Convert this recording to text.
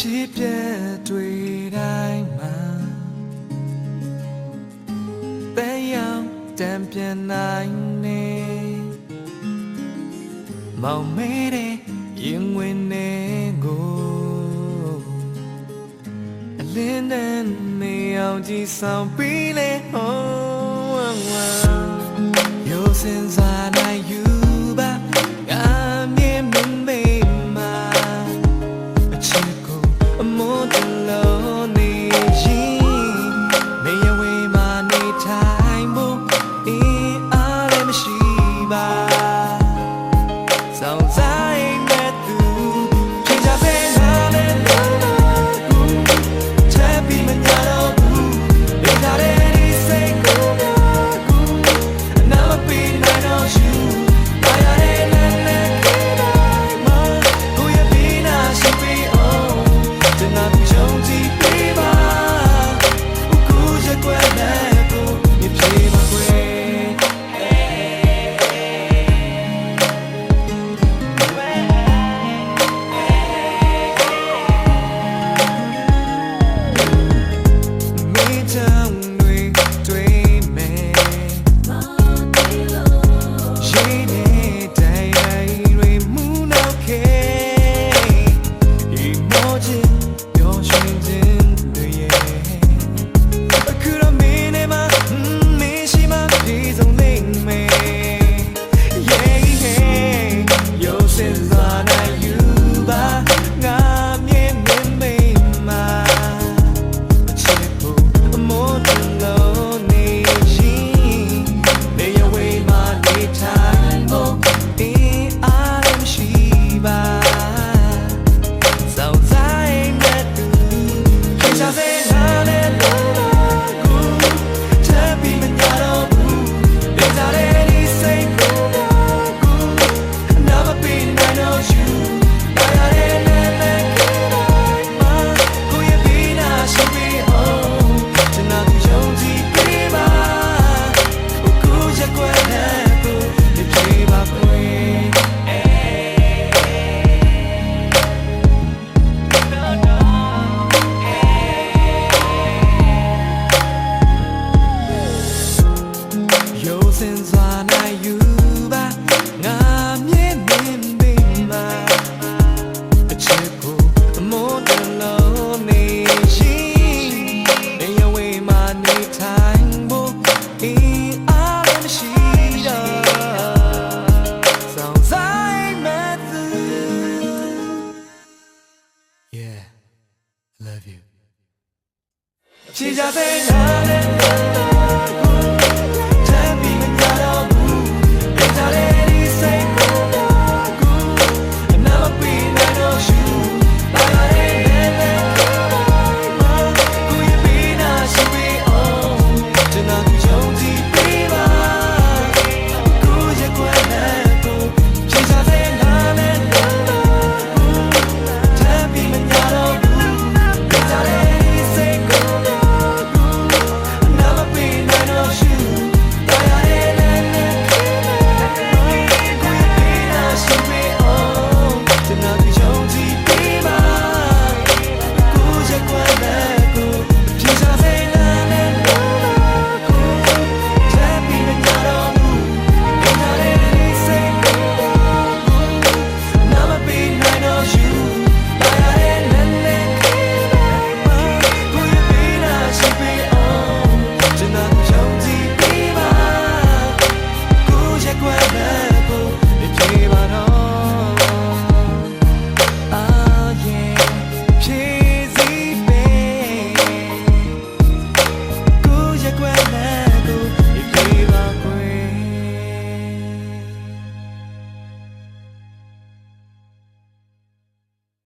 ဖြစ်ပြတွေ့တိုင်းမှာပဲရောက်တံပြန်နိုင်နေမောင်မဲတဲ့ရင်ဝင်နေကိုအလင်းနဲ့နေအောင်ကြည်ဆောင်ပြီးလေဟောဝါ Yo since I အမောတလုံးနေရင်မရဝေးမနေထိုင်ဖို့အင်းအားလည်းမရှိပါ 시작을 하는